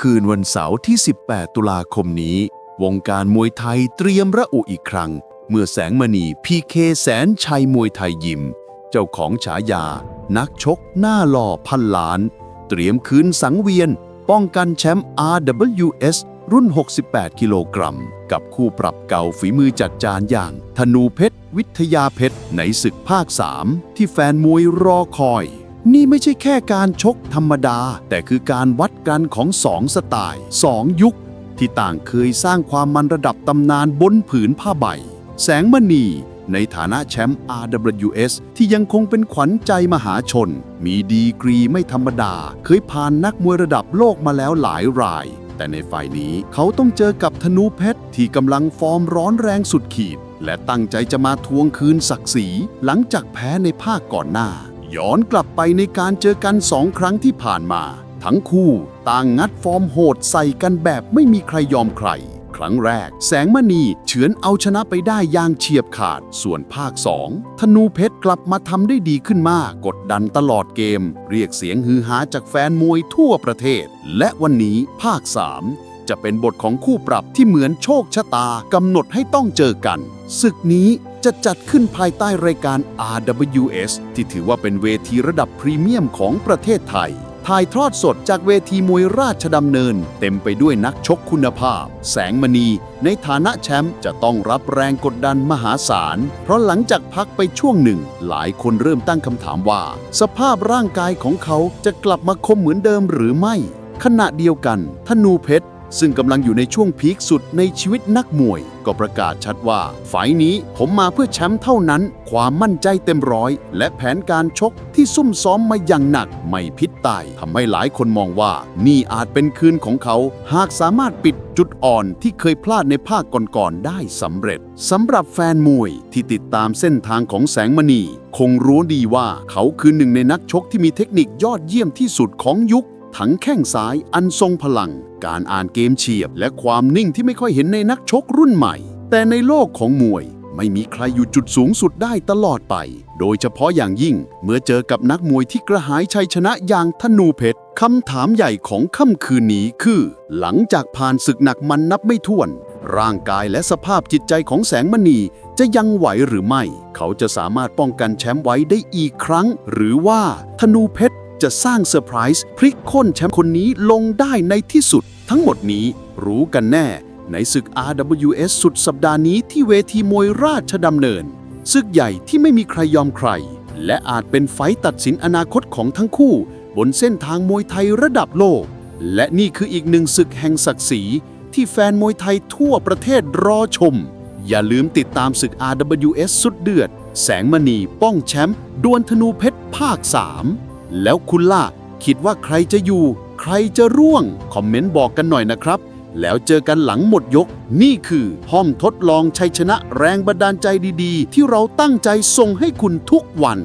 คืนวันเสาร์ที่ 18 ตุลาคมนี้ วงการมวยไทยเตรียมระอุอีกครั้ง เมื่อแสงมณีพีเคแสนชัยมวยไทยยิม เจ้าของฉายา นักชกหน้าหล่อพันล้าน เตรียมคืนสังเวียน ป้องกันแชมป์ RWS รุ่น 68 กิโลกรัม กับคู่ปรับเก่าฝีมือจัดจานอย่าง ธนูเพชร วิทยาเพชร ในศึกภาค 3 ที่แฟนมวยรอคอย นี่ไม่ใช่แค่การชกธรรมดา แต่คือการวัดกันของสองสไตล์สองยุค ที่ต่างเคยสร้างความมันระดับตำนานบนผืนผ้าใบ แสงมณีในฐานะแชมป์ RWS ที่ยังคงเป็นขวัญใจมหาชน มีดีกรีไม่ธรรมดา เคยผ่านนักมวยระดับโลกมาแล้วหลายราย แต่ในฝ่ายนี้เขาต้องเจอกับธนูเพชร ที่กำลังฟอร์มร้อนแรงสุดขีด และตั้งใจจะมาทวงคืนศักดิ์ศรีหลังจากแพ้ในภาคก่อนหน้า ย้อนกลับไปในการเจอกันสองครั้งที่ผ่านมา ทั้งคู่ต่างงัดฟอร์มโหดใส่กันแบบไม่มีใครยอมใคร ครั้งแรก แสงมณีเฉือนเอาชนะไปได้อย่างเฉียบขาด ส่วนภาค 2 ธนูเพชรกลับมาทำได้ดีขึ้นมาก กดดันตลอดเกม เรียกเสียงฮือฮาจากแฟนมวยทั่วประเทศ และวันนี้ภาค 3จะเป็นบทของคู่ปรับที่เหมือนโชคชะตากำหนดให้ต้องเจอกัน ศึกนี้ จะจัดขึ้นภายใต้รายการ RWS ที่ถือว่าเป็นเวทีระดับพรีเมียมของประเทศไทย ถ่ายทอดสดจากเวทีมวยราชดำเนิน เต็มไปด้วยนักชกคุณภาพ แสงมณี ในฐานะแชมป์จะต้องรับแรงกดดันมหาศาล เพราะหลังจากพักไปช่วงหนึ่ง หลายคนเริ่มตั้งคำถามว่า สภาพร่างกายของเขาจะกลับมาคมเหมือนเดิมหรือไม่ ขณะเดียวกันธนูเพชร ซึ่งกำลังอยู่ในช่วงพีคสุดในชีวิตนักมวย ก็ประกาศชัดว่าไฟล์นี้ผมมาเพื่อแชมป์เท่านั้น ความมั่นใจเต็มร้อย และแผนการชกที่ซุ่มซ้อมมาอย่างหนัก ไม่พิษตายทำให้หลายคนมองว่า นี่อาจเป็นคืนของเขา หากสามารถปิดจุดอ่อนที่เคยพลาดในภาคก่อนๆได้สำเร็จสำหรับแฟนมวยที่ติดตามเส้นทางของแสงมณี คงรู้ดีว่าเขาคือหนึ่งในนักชกที่มีเทคนิคยอดเยี่ยมที่สุดของยุค ทั้งแข้งซ้ายอันทรงพลัง การอ่านเกมเฉียบ และความนิ่งที่ไม่ค่อยเห็นในนักชกรุ่นใหม่ แต่ในโลกของมวยไม่มีใครอยู่จุดสูงสุดได้ตลอดไป โดยเฉพาะอย่างยิ่งเมื่อเจอกับนักมวยที่กระหายชัยชนะอย่างธนูเพชรคำถามใหญ่ของค่ำคืนนี้คือ หลังจากผ่านศึกหนักมันนับไม่ถ้วน ร่างกายและสภาพจิตใจของแสงมณีจะยังไหวหรือไม่ เขาจะสามารถป้องกันแชมป์ไว้ได้อีกครั้ง หรือว่าธนูเพชร จะสร้างเซอร์ไพรส์พลิกค่นแชมป์คนนี้ลงได้ในที่สุด ทั้งหมดนี้รู้กันแน่ ในศึก RWS สุดสัปดาห์นี้ที่เวทีมวยราชดำเนิน ศึกใหญ่ที่ไม่มีใครยอมใคร และอาจเป็นไฟต์ตัดสินอนาคตของทั้งคู่ บนเส้นทางมวยไทยระดับโลก และนี่คืออีกหนึ่งศึกแห่งศักดิ์ศรีที่แฟนมวยไทยทั่วประเทศรอชม อย่าลืมติดตามศึก RWS สุดเดือด แสงมณีป้องแชมป์ดวลธนูเพชรภาค 3 แล้วคุณล่ะ คิดว่าใครจะอยู่ ใครจะร่วง คอมเมนต์บอกกันหน่อยนะครับ แล้วเจอกันหลังหมดยก นี่คือห้องทดลองชัยชนะแรงบันดาลใจดีๆ ที่เราตั้งใจส่งให้คุณทุกวัน